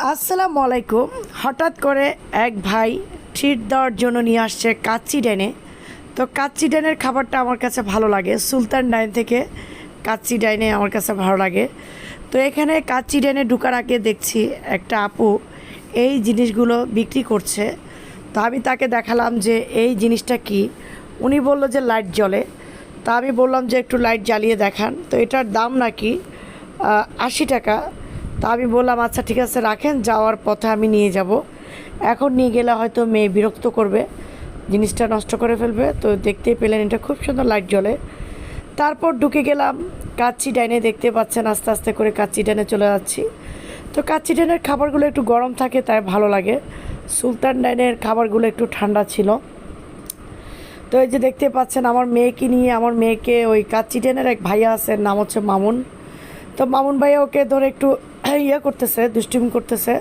আসসালামু আলাইকুম। হঠাৎ করে এক ভাই ট্রিট দেওয়ার জন্য নিয়ে আসছে কাচ্চি ডেনে তো কাচ্চি ডাইনের খাবারটা আমার কাছে ভালো লাগে। সুলতান ডাইন থেকে কাচ্চি ডাইনে আমার কাছে ভালো লাগে। তো এখানে কাচ্চি ডাইনে ঢুকার আগে দেখছি একটা আপু এই জিনিসগুলো বিক্রি করছে। তো আমি তাকে দেখালাম যে এই জিনিসটা কি। উনি বলল যে লাইট জ্বলে। তা আমি বললাম যে একটু লাইট জ্বালিয়ে দেখান। তো এটার দাম নাকি আশি টাকা। তা আমি বললাম আচ্ছা ঠিক আছে, রাখেন, যাওয়ার পথে আমি নিয়ে যাব। এখন নিয়ে গেলে হয়তো মেয়ে বিরক্ত করবে, জিনিসটা নষ্ট করে ফেলবে। তো দেখতেই পেলেন, এটা খুব সুন্দর লাইট জ্বলে। তারপর ঢুকে গেলাম, কাচ্চি ডাইনে দেখতে পাচ্ছেন, আস্তে আস্তে করে কাচ্চি ডাইনে চলে যাচ্ছি। তো কাচ্চি ডাইনের খাবারগুলো একটু গরম থাকে, তাই ভালো লাগে। সুলতান ডাইনের খাবারগুলো একটু ঠান্ডা ছিল। তো এই যে দেখতে পাচ্ছেন, আমার মেয়েকে নিয়ে, আমার মেয়েকে ওই কাচ্চি ট্রেনের এক ভাইয়া আছে, নাম হচ্ছে মামুন। তো মামুন ভাইয়া ওকে ধরে একটু ইয়ে করতেছে, দুষ্টিম করতেছে।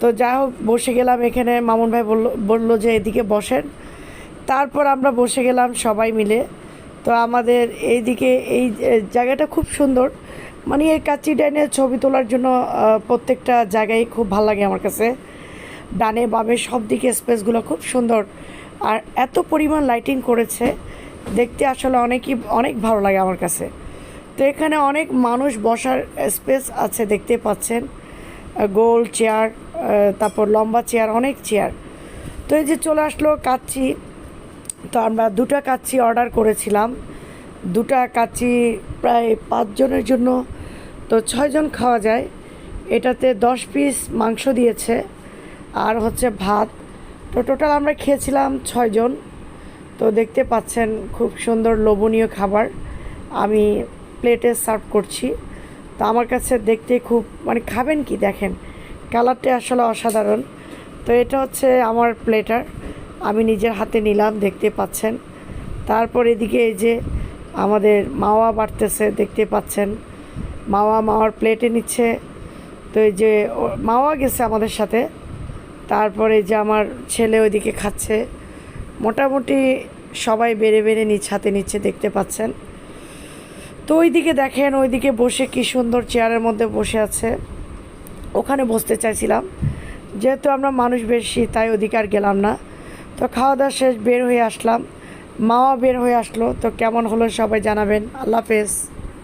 তো যাই হোক, বসে গেলাম এখানে। মামুন ভাই বলল বলল যে এদিকে বসেন। তারপর আমরা বসে গেলাম সবাই মিলে। তো আমাদের এইদিকে এই যে- জায়গাটা খুব সুন্দর। মানে এই কাচ্চি ডাইনে ছবি তোলার জন্য প্রত্যেকটা জায়গায় খুব ভালো লাগে আমার কাছে। ডানে বামে সব দিকে স্পেসগুলো খুব সুন্দর। আর এত পরিমাণ লাইটিং করেছে, দেখতে আসলে অনেকই, অনেক ভালো লাগে আমার কাছে। তো এখানে অনেক মানুষ বসার স্পেস আছে, দেখতে পাচ্ছেন। গোল চেয়ার তারপর লম্বা চেয়ার, অনেক চেয়ার। তো এই যে চলে আসলো কাচ্চি। তো আমরা দুটা কাচ্চি অর্ডার করেছিলাম। দুটা কাচ্চি প্রায় পাঁচজনের জন্য। তো ছয়জন খাওয়া যায়। এটাতে দশ পিস মাংস দিয়েছে। আর হচ্ছে ভাত। তো টোটাল আমরা খেয়েছিলাম ছয়জন তো দেখতে পাচ্ছেন খুব সুন্দর লোভনীয় খাবার। আমি প্লেটে সার্ভ করছি। তো আমার কাছে দেখতে খুব মানে খাবেন কি দেখেন, কালারটা আসলে অসাধারণ। তো এটা হচ্ছে আমার প্লেটার, আমি নিজের হাতে নিলাম, দেখতে পাচ্ছেন। তারপর এদিকে এই যে আমাদের মাওয়া বাড়তেছে, দেখতে পাচ্ছেন। মাওয়া মাওয়ার প্লেটে নিচ্ছে। তো এই যে মাওয়া গেছে আমাদের সাথে। তারপরে যে আমার ছেলে ওইদিকে খাচ্ছে। মোটামুটি সবাই বেড়ে বেড়ে নিচ হাতে নিচ্ছে, দেখতে পাচ্ছেন। তো ওইদিকে দেখেন, ওইদিকে বসে কি সুন্দর চেয়ারের মধ্যে বসে আছে। ওখানে বসতে চাইছিলাম। যেহেতু আমরা মানুষ বেশি, তাই ওদিকে আর গেলাম না। তো খাওয়া দাওয়া শেষ, বের হয়ে আসলাম। মাও বের হয়ে আসলো। তো কেমন হলো সবাই জানাবেন। আল্লাহ হাফেজ।